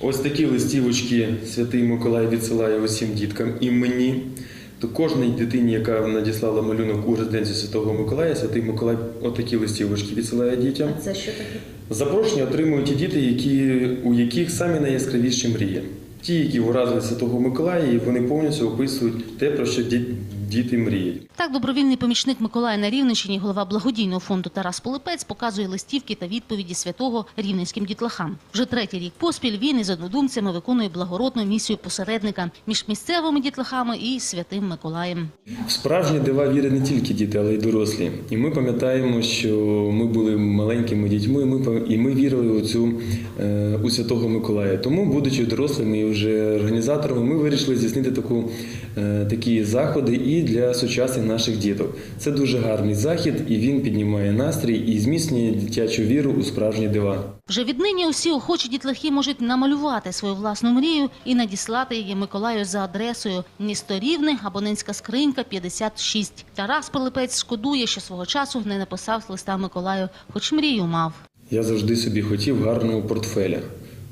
Ось такі листівочки Святий Миколай відсилає усім діткам і мені. То кожній дитині, яка надіслала малюнок у резиденцію Святого Миколая, Святий Миколай отакі листівочки відсилає дітям. Це що таке? Запрошення отримують ті діти, які, у яких самі найяскравіші мрії. Ті, які вразили Святого Миколая, і вони повністю описують те, про що діти мріють. Так, добровільний помічник Миколая на Рівненщині, голова благодійного фонду Тарас Полипець показує листівки та відповіді святого рівненським дітлахам. Вже третій рік поспіль він із однодумцями виконує благородну місію посередника між місцевими дітлахами і святим Миколаєм. В справжні дива вірять не тільки діти, але й дорослі. І ми пам'ятаємо, що ми були маленькими дітьми, ми і ми вірили у цю е, у Святого Миколая. Тому, будучи дорослими і вже організаторами, ми вирішили здійснити таку, е, такі заходи і для сучасних наших діток. Це дуже гарний захід, і він піднімає настрій і зміцнює дитячу віру у справжні дива. Вже віднині усі охочі дітлахи можуть намалювати свою власну мрію і надіслати її Миколаю за адресою місто Рівне, абонентська скринька 56. Тарас Полипець шкодує, що свого часу не написав листа Миколаю, хоч мрію мав. Я завжди собі хотів гарного портфеля.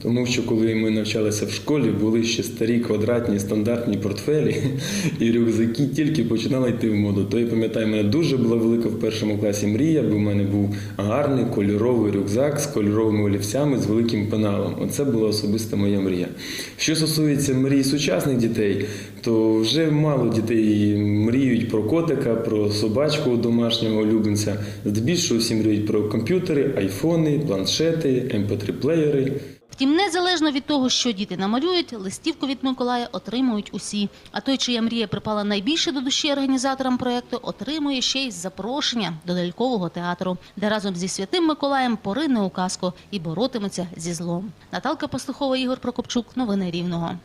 Тому що коли ми навчалися в школі, були ще старі квадратні стандартні портфелі, і рюкзаки тільки починали йти в моду. То я пам'ятаю, мене дуже була велика в першому класі мрія, бо в мене був гарний кольоровий рюкзак з кольоровими олівцями з великим пеналом. Оце була особиста моя мрія. Що стосується мрій сучасних дітей, то вже мало дітей мріють про котика, про собачку домашнього улюбленця. Здебільшого всі мріють про комп'ютери, айфони, планшети, mp3-плеєри. Втім, незалежно від того, що діти намалюють, листівку від Миколая отримують усі. А той, чия мрія припала найбільше до душі організаторам проекту, отримує ще й запрошення до лялькового театру, де разом зі святим Миколаєм порине у казку і боротиметься зі злом. Наталка Пастухова, Ігор Прокопчук. Новини Рівного.